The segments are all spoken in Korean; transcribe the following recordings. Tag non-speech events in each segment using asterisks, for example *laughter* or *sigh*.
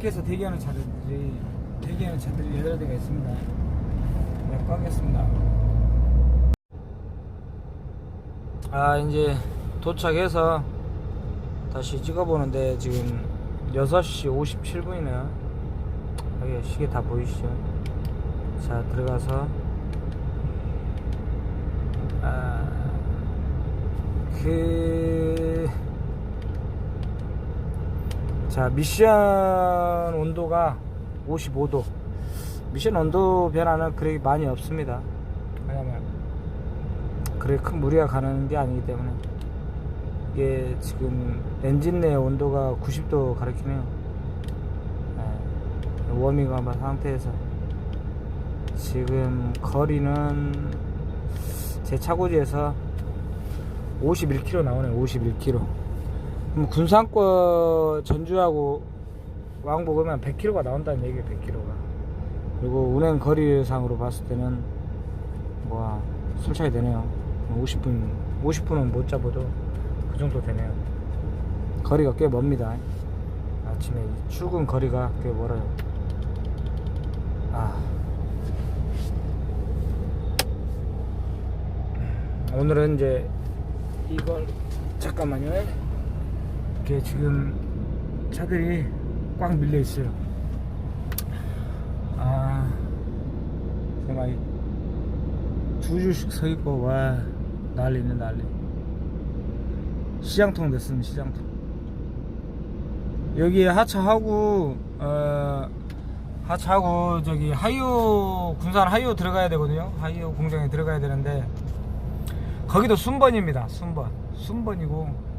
밖에서 대기하는 차들이 대기하는 차들이 여러 대가 있습니다. 네, 가겠습니다. 아 이제 도착해서 다시 찍어보는데 지금 6시 57분이네요. 여기 시계 다 보이시죠? 자 들어가서 아, 그, 자, 미션 온도가 55도. 미션 온도 변화는 그렇게 많이 없습니다. 왜냐면, 그렇게 큰 무리가 가는 게 아니기 때문에. 이게 지금 엔진 내 온도가 90도 가리키네요. 네, 워밍업 상태에서. 지금 거리는 제 차고지에서 51km 나오네요. 51km. 군산권 전주하고 왕복이면 100km가 나온다는 얘기예요. 100km가. 그리고 운행 거리상으로 봤을 때는 뭐 솔차이 되네요. 50분 50분은 못 잡아도 그 정도 되네요. 거리가 꽤 먼니다. 아침에 출근 거리가 꽤 멀어요. 아. 오늘은 이제 이걸 잠깐만요. 이렇게 지금 차들이 꽉 밀려 있어요. 아 정말 두 줄씩 서 있고 와 난리네 난리. 시장통 됐습니다 시장통. 여기 하차하고 어 하차하고 저기 하이오 군산 하이오 들어가야 되거든요. 하이오 공장에 들어가야 되는데 거기도 순번입니다. 순번. 순번이고 에,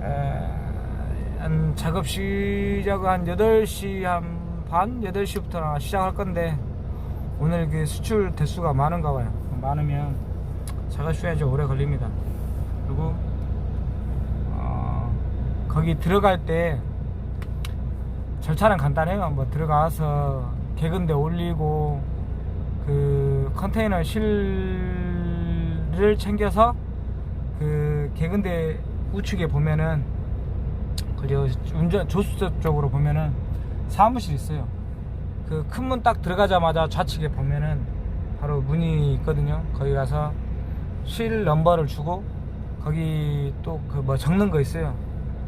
한 작업 시작은 한 8시 한 반, 8시부터 시작할 건데 오늘 그 수출 대수가 많은가 봐요. 많으면 작업 시간이 좀 오래 걸립니다. 그리고 어, 거기 들어갈 때 절차는 간단해요. 뭐 들어가서 개근대 올리고 그 컨테이너 실을 챙겨서 그 개근대 우측에 보면은 그리고 운전 조수석 쪽으로 보면은 사무실 있어요. 그 큰 문 딱 들어가자마자 좌측에 보면은 바로 문이 있거든요. 거기 가서 실 넘버를 주고 거기 또 그 뭐 적는 거 있어요.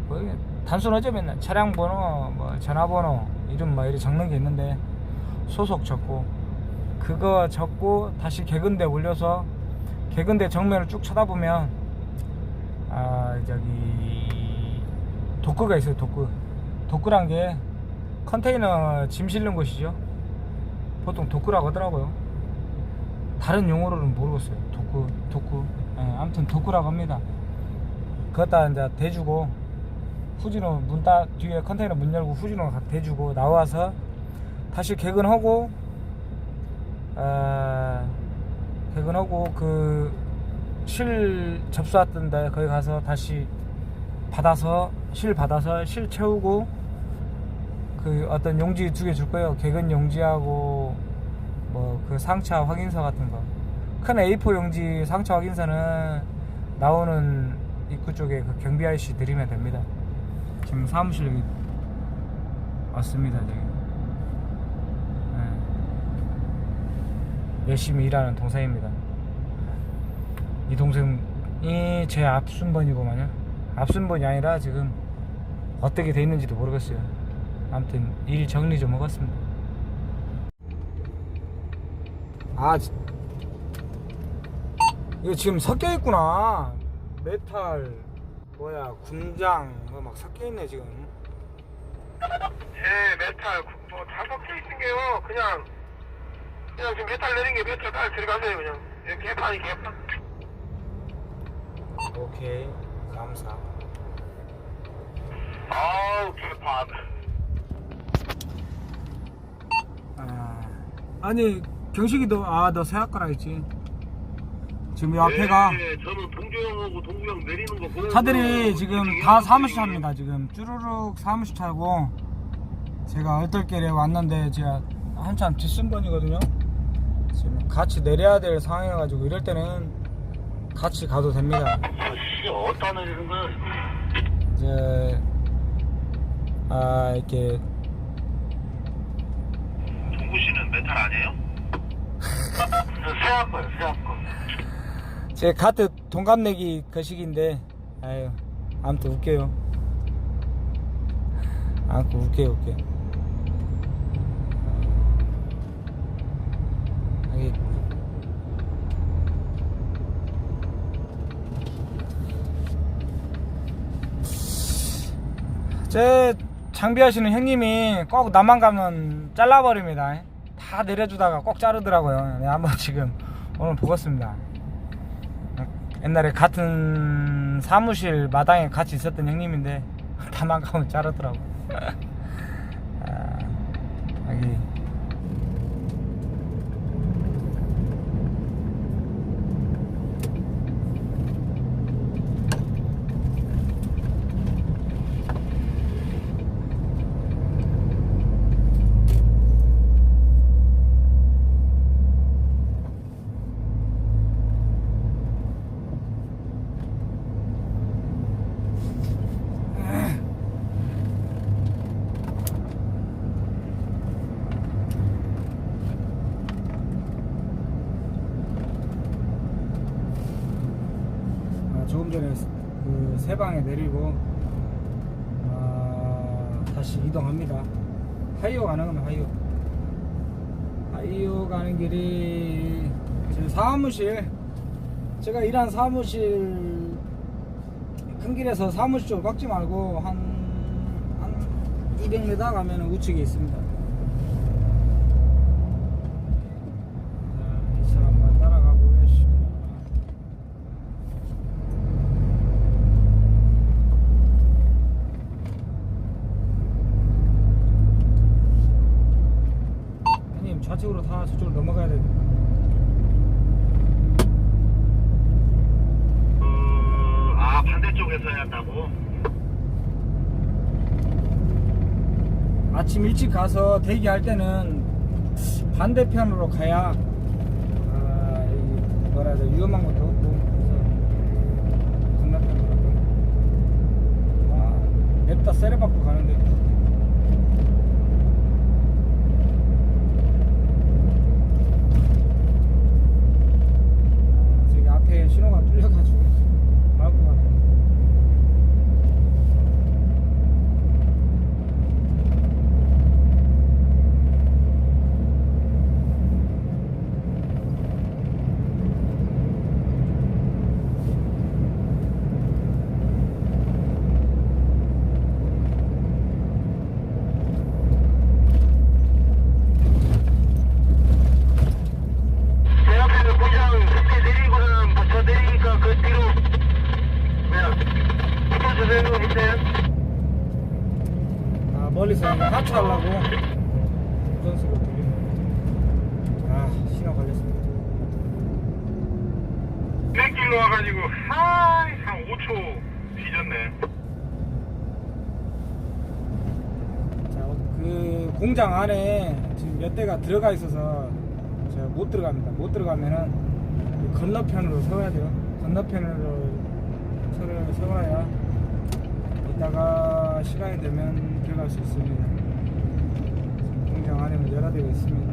뭐 단순하죠 맨날 차량 번호, 뭐 전화번호, 이름 뭐 이렇게 적는 게 있는데 소속 적고 그거 적고 다시 개근대 올려서 개근대 정면을 쭉 쳐다보면 아 저기 도크가 있어요 도크. 도크란 게 컨테이너 짐 실는 곳이죠. 보통 도크라고 하더라고요. 다른 용어로는 모르겠어요. 도크 도크. 예, 아무튼 도크라고 합니다. 그것다 이제 대주고 후진으로 문 따, 뒤에 컨테이너 문 열고 가- 대주고 나와서 다시 개근하고 아, 개근하고 그 실 접수했던데 거기 가서 다시 받아서 실 받아서 실 채우고 그 어떤 용지 두 개 줄 거예요. 개근 용지하고 뭐 그 상차 확인서 같은 거. 큰 A4 용지 상차 확인서는 나오는 입구 쪽에 그 경비 아저씨 드리면 됩니다. 지금 사무실 여기 왔습니다. 저기. 네. 열심히 일하는 동생입니다. 이 동생이 제 앞순번이고만요. 앞순번이 아니라 지금 어떻게 돼 있는지도 모르겠어요. 아무튼 일 정리 좀 하겠습니다. 아, 지- 이거 지금 섞여 있구나. 메탈, 뭐야, 군장, 뭐막 섞여 있네 지금. 예, 메탈 뭐다 섞여 있는 게요. 그냥 그냥 지금 메탈 내린 게 메탈 빨리 들어가세요 그냥. 예, 개판이 개판. 오케이, 감사. 아우 개판. 아, 아니 경식이도 아너 새학과라 했지. 지금 이 앞에가 예, 저는 동조형하고 동구형 내리는 거 보고 차들이 지금 다 사무실 차입니다. 지금 쭈루룩 사무실 차고 제가 얼떨결에 왔는데 제가 한참 뒷순번이거든요. 지금 같이 내려야 될 상황이어가지고 이럴 때는 같이 가도 됩니다. 아씨 어디다 내리는 거야? 이제 아 이렇게 동구 씨는 메탈 아니에요? 새한 거예요 새한 거. 제 같은 동갑내기 거식인데 아유 아무튼 웃겨요. 아무튼 웃겨요 웃겨요. 제 장비하시는 형님이 꼭 나만 가면 잘라버립니다. 다 내려주다가 꼭 자르더라고요. 네, 한번 지금 오늘 보겠습니다. 옛날에 같은 사무실 마당에 같이 있었던 형님인데 *laughs* 다만 가면 자르더라고. *laughs* 아, 여기 아, 조금 전에 그 세방에 내리고 아, 다시 이동합니다. 하이오 겁니다. 하이오. 하이오 가는 길이 제 사무실 제가 일한 사무실 큰 길에서 사무실 쪽으로 깎지 말고 한, 한 200m 가면 우측에 있습니다. 자, 이 사람만 따라가 보겠습니다. 형님 좌측으로 다 저쪽으로 넘어가야 됩니다. 아 반대 쪽에서 한다고? 아침 일찍 가서 대기할 때는 반대편으로 가야 아, 이 뭐라 해야 돼 위험한 것도 없고 그래서 건너편으로 아, 냅다 세레받고 가는데 아, 저기 앞에 신호가 뚫려가지고 밟고 가네 제 앞에서 그냥 그때 내리고는 붙여 내리니까 그 뒤로 그냥 붙여주세요 밑에 아 멀리서 하차하려고 우전수로 돌리는 아 신호 걸렸습니다 100길로 와가지고 하이 한 5초 뒤졌네 자그 공장 안에 지금 몇 대가 들어가 있어서 제가 못 들어갑니다. 못 들어가면은 이 건너편으로 세워야 돼요. 건너편으로 차를 세워야 이따가 시간이 되면 들어갈 수 있습니다. 공장 안에는 대가 있습니다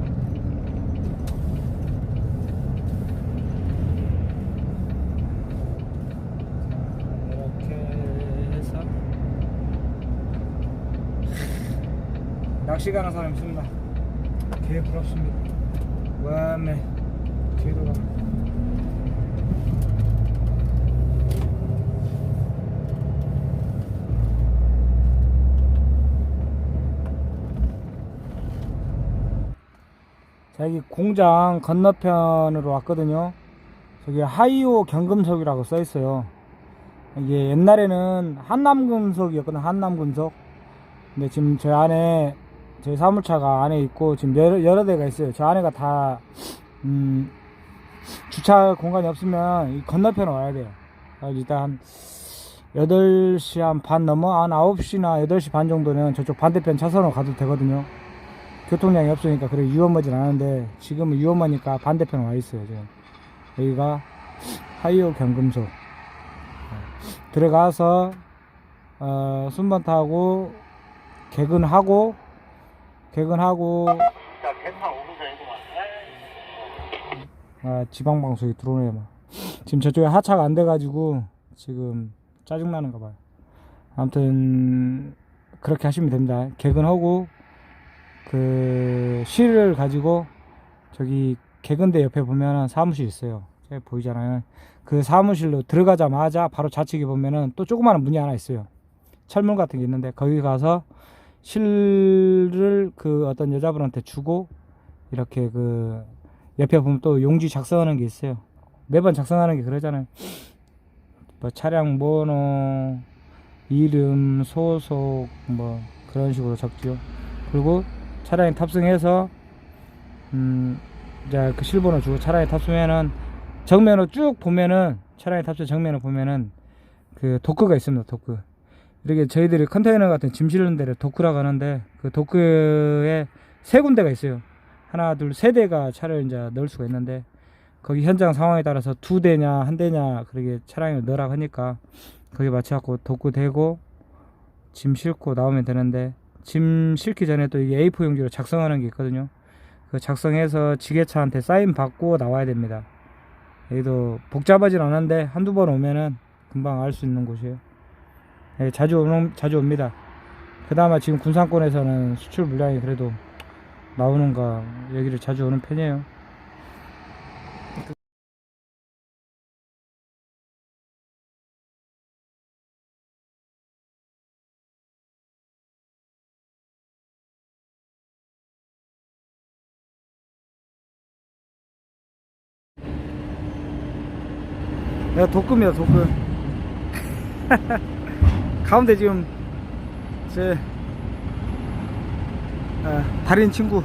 자, 이렇게 해서 낚시 가는 사람 있습니다. 개 부럽습니다. 와네 뒤로 가. 자 여기 공장 건너편으로 왔거든요. 저기 하이오 경금석이라고 써 있어요. 이게 옛날에는 한남금속이었거든요. 한남금속. 근데 지금 저 안에 저희 사무차가 안에 있고 지금 여러, 여러 대가 있어요. 저 안에가 다 음, 주차 공간이 없으면 이 건너편에 와야 돼요. 일단 한 8시 한 반 넘어 한 9시나 8시 반 정도는 저쪽 반대편 차선으로 가도 되거든요. 교통량이 없으니까 그래 위험하진 않은데 지금은 위험하니까 반대편 와 있어요. 지금 여기가 하이오 경금소 들어가서 어, 순번 타고 개근하고 개근하고 자 대파 5분 전에 아 지방 방송이 들어오네요 막. 지금 저쪽에 하차가 안 돼가지고 지금 짜증 나는가 봐요. 아무튼 그렇게 하시면 됩니다. 개근하고 그 실을 가지고 저기 개근대 옆에 보면은 사무실 있어요. 저기 보이잖아요. 그 사무실로 들어가자마자 바로 좌측에 보면은 또 조그마한 문이 하나 있어요. 철문 같은 게 있는데 거기 가서 실을 그 어떤 여자분한테 주고 이렇게 그 옆에 보면 또 용지 작성하는 게 있어요. 매번 작성하는 게 그러잖아요. 뭐 차량 번호 이름 소속 뭐 그런 식으로 적죠. 그리고 차량에 탑승해서 음 이제 그 실번호 주고 차량에 탑승하면은 정면으로 쭉 보면은 차량에 탑승 정면을 보면은 그 도크가 있습니다 도크 이렇게 저희들이 컨테이너 같은 짐 실는 데를 도크라고 하는데 그 도크에 세 군데가 있어요. 하나 둘 세 대가 차를 이제 넣을 수가 있는데 거기 현장 상황에 따라서 두 대냐 한 대냐 그렇게 차량을 넣으라고 하니까 거기 맞춰 갖고 도크 대고 짐 싣고 나오면 되는데 짐 싣기 전에 또 이게 A4 용지로 작성하는 게 있거든요. 그 작성해서 지게차한테 사인 받고 나와야 됩니다. 여기도 복잡하진 않은데 한두 번 오면은 금방 알 수 있는 곳이에요 예, 자주 오는 자주 옵니다. 그나마 지금 군산권에서는 수출 물량이 그래도 나오는가 여기를 자주 오는 편이에요. 내가 독금이야 독금 가운데 지금 제 아, 달인 친구